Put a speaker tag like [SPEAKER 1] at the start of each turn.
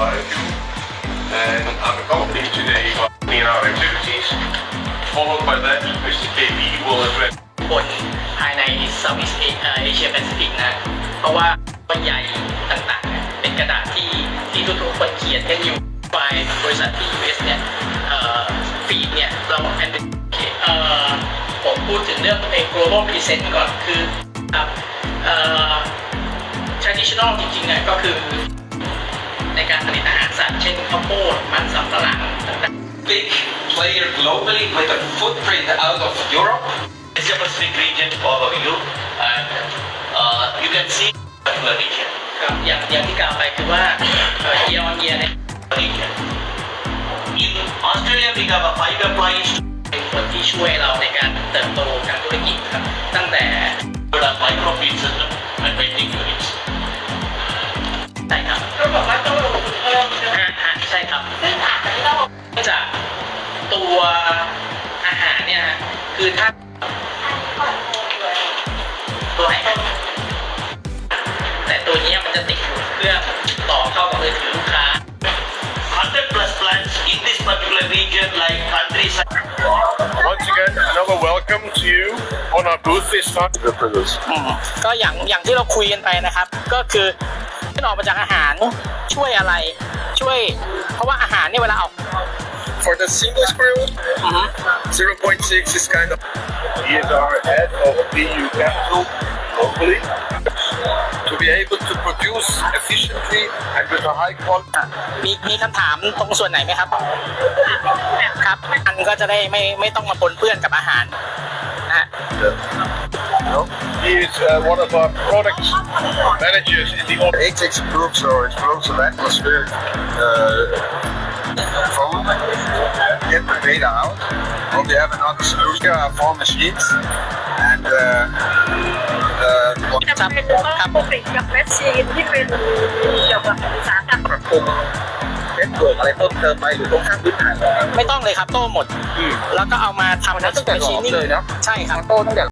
[SPEAKER 1] biofuel. And I'm accompanied today by in our activities. Followed by that, Mr. KB will address
[SPEAKER 2] คนภายในเซาท์อีสเอเชียแปซิฟิกนะ เพราะว่าต้นใหญ่ต่างๆ เป็นกระดาษที่ที่ทุกๆคนเขียนกันอยู่ไฟล์บริษัทที่ US เนี่ยเอ่อฟีดเนี่ย เราแอนเอ่อผมพูดถึงเรื่องไอ้ global present ก่อนคือครับเอ่อ traditional จริงๆเนี่ยก็คือ ในการผลิตอาหารสัตว์เช่นข้าวโพดมันสำปะหลังต่างๆ
[SPEAKER 3] big player globally with a footprint out of Europe.
[SPEAKER 4] Asia Pacific region overview and uh, you can see particular region.
[SPEAKER 2] ครับอย่างอย่างที่กล่าวไปคือว่าเอ่อ year on year เนี่ย
[SPEAKER 4] region. In Australia, we have a five employees
[SPEAKER 2] เป็นคนที่ช่วยเราในการเติบโตทางธุรกิจครับตั้งแต่
[SPEAKER 5] ตั
[SPEAKER 2] วอาหารเนี่ยฮะคือถ้า
[SPEAKER 5] คอนโทรลเลย
[SPEAKER 2] ตัวไหนครับแต่ตัวเนี้ยมันจะติดอยู่เครื่องต่อเข้ากับมือถือลูกค้า
[SPEAKER 4] 100 plus plants in this particular region like countryside.
[SPEAKER 1] Once again, another welcome to you on our booth this time. The prisoners.
[SPEAKER 2] ก็อย่างอย่างที่เราคุยกันไปนะครับ ก็คือที่ออกมาจากอาหารช่วยอะไรช่วย เพราะว่าอาหารเนี่ยเวลาออก
[SPEAKER 6] For the single screw, 0.6 is kind of
[SPEAKER 1] He is our head of BU Capital locally.
[SPEAKER 6] to be able to produce efficiently and with a high quality.
[SPEAKER 2] อะมีมีคำถามตรงส่วนไหนไหมครับ ครับ อันก็จะได้ไม่ไม่ต้องมาปนเปื้อนกับอาหารนะฮะ
[SPEAKER 1] He is uh, one of our product managers in the
[SPEAKER 6] HX group, so explosive atmosphere uh, foam, get my data out. Only have another solution uh, for machines and uh,
[SPEAKER 2] the จะ
[SPEAKER 5] เป็น
[SPEAKER 2] ค
[SPEAKER 5] ต้
[SPEAKER 2] รั
[SPEAKER 5] อบงผลิกับแมชชีนที่เป็นเกี่ยวกับอุตสาหกรรม
[SPEAKER 6] ปรับปรุงเน็ตเวิร์กอะไรเพิ่มเติมไปหรือต้องสร้างพื้นฐาน
[SPEAKER 2] ไม่ต้องเลยครับโต้หมด แล้วก็เอามาทำ
[SPEAKER 6] ตั้งแต่หลอมเลยนะ
[SPEAKER 2] ใช่ครับ
[SPEAKER 6] โต้ตั้งแต่